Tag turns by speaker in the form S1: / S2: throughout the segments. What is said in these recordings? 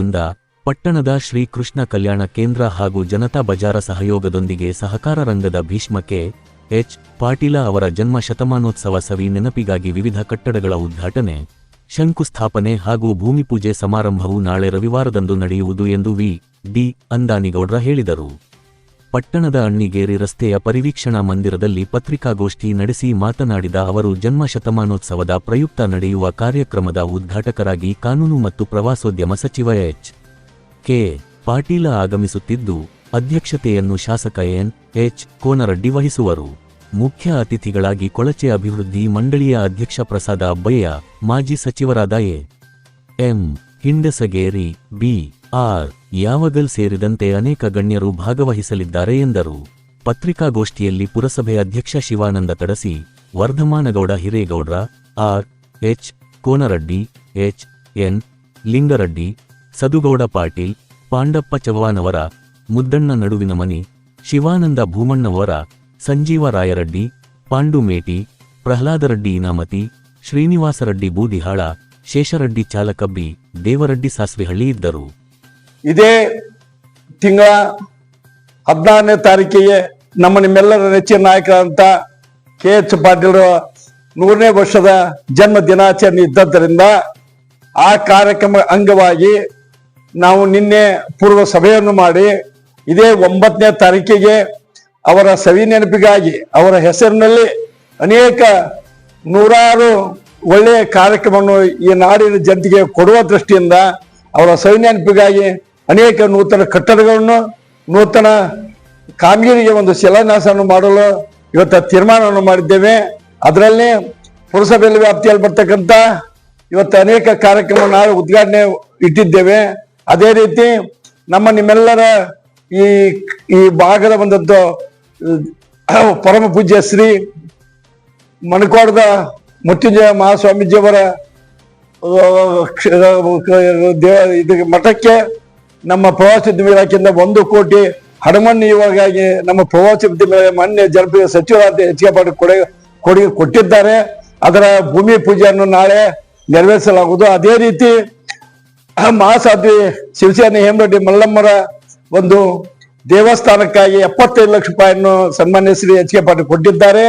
S1: ನರಗುಂದ ಪಟ್ಟಣದ ಶ್ರೀಕೃಷ್ಣ ಕಲ್ಯಾಣ ಕೇಂದ್ರ ಹಾಗೂ ಜನತಾ ಬಜಾರ ಸಹಯೋಗದೊಂದಿಗೆ ಸಹಕಾರ ರಂಗದ ಭೀಷ್ಮಕ್ಕೆ ಎಚ್. ಪಾಟೀಲ ಅವರ ಜನ್ಮ ಶತಮಾನೋತ್ಸವ ಸವಿ ನೆನಪಿಗಾಗಿ ವಿವಿಧ ಕಟ್ಟಡಗಳ ಉದ್ಘಾಟನೆ, ಶಂಕುಸ್ಥಾಪನೆ ಹಾಗೂ ಭೂಮಿಪೂಜೆ ಸಮಾರಂಭವು ನಾಳೆ ರವಿವಾರದಂದು ನಡೆಯುವುದು ಎಂದು ವಿ. ಡಿ. ಅಂದಾನಿಗೌಡ್ರ ಹೇಳಿದರು. ಪಟ್ಟಣದ ಅಣ್ಣಿಗೇರಿ ರಸ್ತೆಯ ಪರಿವೀಕ್ಷಣಾ ಮಂದಿರದಲ್ಲಿ ಪತ್ರಿಕಾಗೋಷ್ಠಿ ನಡೆಸಿ ಮಾತನಾಡಿದ ಅವರು, ಜನ್ಮ ಶತಮಾನೋತ್ಸವದ ಪ್ರಯುಕ್ತ ನಡೆಯುವ ಕಾರ್ಯಕ್ರಮದ ಉದ್ಘಾಟಕರಾಗಿ ಕಾನೂನು ಮತ್ತು ಪ್ರವಾಸೋದ್ಯಮ ಸಚಿವ ಎಚ್. ಕೆ. ಪಾಟೀಲ ಆಗಮಿಸುತ್ತಿದ್ದು, ಅಧ್ಯಕ್ಷತೆಯನ್ನು ಶಾಸಕ ಎನ್. ಎಚ್. ಕೋನರಡ್ಡಿ ವಹಿಸುವರು. ಮುಖ್ಯ ಅತಿಥಿಗಳಾಗಿ ಕೊಳಚೆ ಅಭಿವೃದ್ಧಿ ಮಂಡಳಿಯ ಅಧ್ಯಕ್ಷ ಪ್ರಸಾದ ಅಬ್ಬಯ್ಯ ಮಾಜಿ ಸಚಿವರಾದ A. M. Hindasageri, B. R Yavagal ಸೇರಿದಂತೆ ಅನೇಕ ಗಣ್ಯರು ಭಾಗವಹಿಸಲಿದ್ದಾರೆ ಎಂದರು. ಪತ್ರಿಕಾಗೋಷ್ಠಿಯಲ್ಲಿ ಪುರಸಭೆ ಅಧ್ಯಕ್ಷ Shivanand Tadasi, Vardhamanagouda Hiregoudra, R, H, Konareddy, H, N, Lingareddy, Sadugouda Patil, Pandappa Chavvanavar Muddanna Naduvinamani, Shivanand ಭೂಮಣ್ಣವರ, Sanjeeva Rayareddy, ಪಾಂಡುಮೇಟಿ ಪ್ರಹ್ಲಾದರೆಡ್ಡಿ ಪ್ರಹ್ಲಾದರಡ್ಡಿ Inamati, ಶ್ರೀನಿವಾಸರಡ್ಡಿ Budihal, ಶೇಷರಡ್ಡಿ ಚಾಲಕಬ್ಬಿ, ದೇವರಡ್ಡಿ Sasvihalli ಇದ್ದರು.
S2: ಇದೇ ತಿಂಗಳ ಹದಿನಾರನೇ ತಾರೀಕಿಗೆ ನಮ್ಮ ನಿಮ್ಮೆಲ್ಲರ ನೆಚ್ಚಿನ ನಾಯಕರಾದಂತ ಕೆ ಎಚ್ ಪಾಟೀಲ್ ನೂರನೇ ವರ್ಷದ ಜನ್ಮ ದಿನಾಚರಣೆ ಇದ್ದದ್ದರಿಂದ ಆ ಕಾರ್ಯಕ್ರಮ ಅಂಗವಾಗಿ ನಾವು ನಿನ್ನೆ ಪೂರ್ವ ಸಭೆಯನ್ನು ಮಾಡಿ ಇದೇ ಒಂಬತ್ತನೇ ತಾರೀಕಿಗೆ ಅವರ ಸವಿ ನೆನಪಿಗಾಗಿ ಅವರ ಹೆಸರಿನಲ್ಲಿ ಅನೇಕ ನೂರಾರು ಒಳ್ಳೆಯ ಕಾರ್ಯಕ್ರಮವನ್ನು ಈ ನಾಡಿನ ಜನತೆಗೆ ಕೊಡುವ ದೃಷ್ಟಿಯಿಂದ ಅವರ ಸವಿ ನೆನಪಿಗಾಗಿ ಅನೇಕ ನೂತನ ಕಟ್ಟಡಗಳನ್ನು, ನೂತನ ಕಾಮಗಿರಿಗೆ ಒಂದು ಶಿಲಾನ್ಯಾಸವನ್ನು ಮಾಡಲು ಇವತ್ತು ತೀರ್ಮಾನವನ್ನು ಮಾಡಿದ್ದೇವೆ. ಅದರಲ್ಲಿ ಪುರಸಭೆಯಲ್ಲಿ ವ್ಯಾಪ್ತಿಯಲ್ಲಿ ಬರ್ತಕ್ಕಂಥ ಇವತ್ತು ಅನೇಕ ಕಾರ್ಯಕ್ರಮ ನಾವು ಉದ್ಘಾಟನೆ ಇಟ್ಟಿದ್ದೇವೆ. ಅದೇ ರೀತಿ ನಮ್ಮ ನಿಮ್ಮೆಲ್ಲರ ಈ ಈ ಭಾಗದ ಬಂದದ್ದು ಪರಮ ಪೂಜ್ಯ ಶ್ರೀ ಮಣಕೋಡದ ಮೃತ್ಯುಂಜಯ ಮಹಾಸ್ವಾಮೀಜಿಯವರ ದೇವ ಇದು ಮಠಕ್ಕೆ ನಮ್ಮ ಪ್ರವಾಸೋದ್ಯಮ ಇಲಾಖೆಯಿಂದ ಒಂದು ಕೋಟಿ ಹಣವನ್ನು ಇವಾಗಾಗಿ ನಮ್ಮ ಪ್ರವಾಸೋದ್ಯಮ ಮಾನ್ಯ ಜನಪ್ರಿಯ ಸಚಿವರಾದ ಎಚ್ ಕೆ ಪಾಟೀಲ್ ಕೊಡೆ ಕೊಡುಗೆ ಕೊಟ್ಟಿದ್ದಾರೆ. ಅದರ ಭೂಮಿ ಪೂಜೆಯನ್ನು ನಾಳೆ ನೆರವೇರಿಸಲಾಗುವುದು. ಅದೇ ರೀತಿ ಮಹಾಸಾಧ್ವಿ ಶಿವಸೇನೆ ಹೇಮರೆಡ್ಡಿ ಮಲ್ಲಮ್ಮರ ಒಂದು ದೇವಸ್ಥಾನಕ್ಕಾಗಿ ಎಪ್ಪತ್ತೈದು ಲಕ್ಷ ರೂಪಾಯಿಯನ್ನು ಸನ್ಮಾನ್ಯ ಶ್ರೀ ಎಚ್ ಕೆ ಪಾಟೀಲ್ ಕೊಟ್ಟಿದ್ದಾರೆ.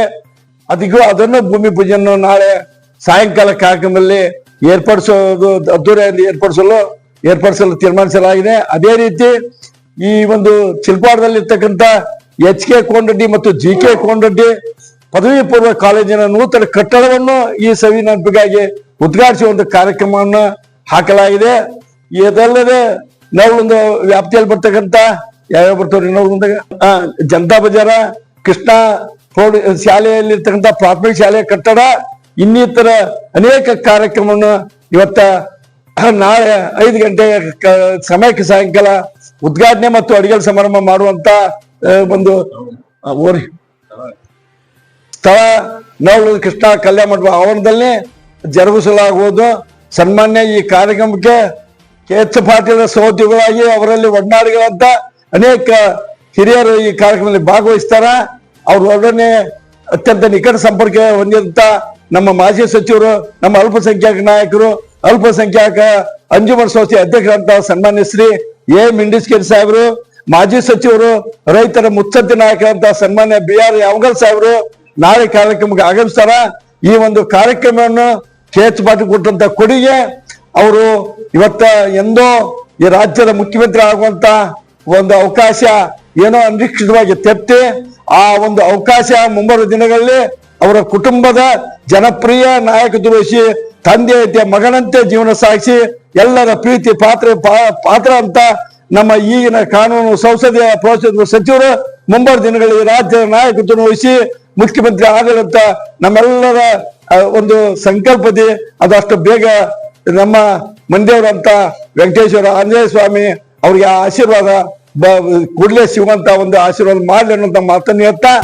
S2: ಅದಕ್ಕೂ ಅದನ್ನು ಭೂಮಿ ಪೂಜೆಯನ್ನು ನಾಳೆ ಸಾಯಂಕಾಲ ಕಾರ್ಯಕ್ರಮದಲ್ಲಿ ಏರ್ಪಡಿಸೋದು ಅದ್ದೂರಿಯಲ್ಲಿ ಏರ್ಪಡಿಸಲು ಏರ್ಪಡಿಸಲು ತೀರ್ಮಾನಿಸಲಾಗಿದೆ. ಅದೇ ರೀತಿ ಈ ಒಂದು ಚಿಲ್ಪಾಡದಲ್ಲಿರ್ತಕ್ಕಂಥ ಎಚ್ ಕೆ ಕೋಂಡಡ್ಡಿ ಮತ್ತು ಜಿ ಕೆ ಕೋಂಡಡ್ಡಿ ಪದವಿ ಪೂರ್ವ ಕಾಲೇಜಿನ ನೂತನ ಕಟ್ಟಡವನ್ನು ಈ ಸವಿ ನೆನಪಿಗಾಗಿ ಉದ್ಘಾಟಿಸುವ ಒಂದು ಕಾರ್ಯಕ್ರಮವನ್ನು ಹಾಕಲಾಗಿದೆ. ಇದಲ್ಲದೆ ಒಂದು ವ್ಯಾಪ್ತಿಯಲ್ಲಿ ಬರ್ತಕ್ಕಂಥ ಯಾವ್ಯಾವ ಬರ್ತಾವ್ರಿ ಆ, ಜನತಾ ಬಜಾರ, ಕೃಷ್ಣ ಪ್ರೌಢ ಶಾಲೆಯಲ್ಲಿ ಪ್ರಾಥಮಿಕ ಶಾಲೆಯ ಕಟ್ಟಡ, ಇನ್ನಿತರ ಅನೇಕ ಕಾರ್ಯಕ್ರಮವನ್ನು ಇವತ್ತ ನಾಳೆ ಐದು ಗಂಟೆ ಸಮಯಕ್ಕೆ ಸಾಯಂಕಾಲ ಉದ್ಘಾಟನೆ ಮತ್ತು ಅಡಿಗೆ ಸಮಾರಂಭ ಮಾಡುವಂತ ಒಂದು ಸ್ಥಳ ನವಲು ಕೃಷ್ಣ ಕಲ್ಯಾಣ ಮಂಟಪ ಆವರಣದಲ್ಲಿ ಜರುಗಿಸಲಾಗುವುದು. ಸನ್ಮಾನ್ಯ ಈ ಕಾರ್ಯಕ್ರಮಕ್ಕೆ ಕೆ ಎಚ್ ಪಾಟೀಲ್ ಸಹೋದ್ಯೋಗಿಗಳಾಗಿ ಅವರಲ್ಲಿ ಒಡನಾಡಿಗಳಂತ ಅನೇಕ ಹಿರಿಯರು ಈ ಕಾರ್ಯಕ್ರಮದಲ್ಲಿ ಭಾಗವಹಿಸ್ತಾರ. ಅವರೊಡನೆ ಅತ್ಯಂತ ನಿಕಟ ಸಂಪರ್ಕ ಹೊಂದಿದಂತ ನಮ್ಮ ಮಾಜಿ ಸಚಿವರು, ನಮ್ಮ ಅಲ್ಪಸಂಖ್ಯಾತ ನಾಯಕರು ಅಲ್ಪಸಂಖ್ಯಾತ ಅಂಜುಮನ್ ಸಂಸ್ಥೆ ಅಧ್ಯಕ್ಷರಂತ ಸನ್ಮಾನ್ಯ ಶ್ರೀ ಎ. ಮಿಂಡಿಸ್ಕೇರಿ ಸಾಹೇಬರು, ಮಾಜಿ ಸಚಿವರು, ರೈತರ ಮುತ್ಸದ್ದಿ ನಾಯಕರಂತ ಸನ್ಮಾನ್ಯ ಬಿ. ಆರ್. ಯಾವಗಲ್ ಸಾಹೇಬರು, ನಾಳೆ ಕಾರ್ಯಕ್ರಮಕ್ಕೆ ಆಗಮಿಸ್ತಾರ. ಈ ಒಂದು ಕಾರ್ಯಕ್ರಮವನ್ನು ಕೆ ಎಚ್ ಕೊಟ್ಟಂತ ಕೊಡುಗೆ, ಅವರು ಇವತ್ತ ಎಂದೋ ಈ ರಾಜ್ಯದ ಮುಖ್ಯಮಂತ್ರಿ ಆಗುವಂತ ಒಂದು ಅವಕಾಶ ಏನೋ ಅನಿರೀಕ್ಷಿತವಾಗಿ ತೆಪ್ತಿ ಆ ಒಂದು ಅವಕಾಶ ಮುಂಬರುವ ದಿನಗಳಲ್ಲಿ ಅವರ ಕುಟುಂಬದ ಜನಪ್ರಿಯ ನಾಯಕ ದುರ್ವಹಿಸಿ ತಂದೆ ಐತೆ ಮಗನಂತೆ ಜೀವನ ಸಾಗಿಸಿ ಎಲ್ಲರ ಪ್ರೀತಿ ಪಾತ್ರ ಪಾತ್ರ ಅಂತ ನಮ್ಮ ಈಗಿನ ಕಾನೂನು ಸಂಸದೀಯ ಪ್ರವಾಸೋದ್ಯಮ ಸಚಿವರು ಮುಂಬರುವ ದಿನಗಳಲ್ಲಿ ರಾಜ್ಯದ ನಾಯಕತ್ವ ವಹಿಸಿ ಮುಖ್ಯಮಂತ್ರಿ ಆಗಲಂತ ನಮ್ಮೆಲ್ಲರ ಒಂದು ಸಂಕಲ್ಪದಿ ಅದಷ್ಟು ಬೇಗ ನಮ್ಮ ಮಂದಿಯವರಂತ ವೆಂಕಟೇಶ್ವರ ಆಂಜನೇಯ ಸ್ವಾಮಿ ಅವ್ರಿಗೆ ಆಶೀರ್ವಾದ ಕೂಡಲೇ ಸಿಗುವಂತ ಒಂದು ಆಶೀರ್ವಾದ ಮಾಡಲಿ ಅನ್ನೋ ಮಾತನ್ನು ಹೇಳ್ತಾ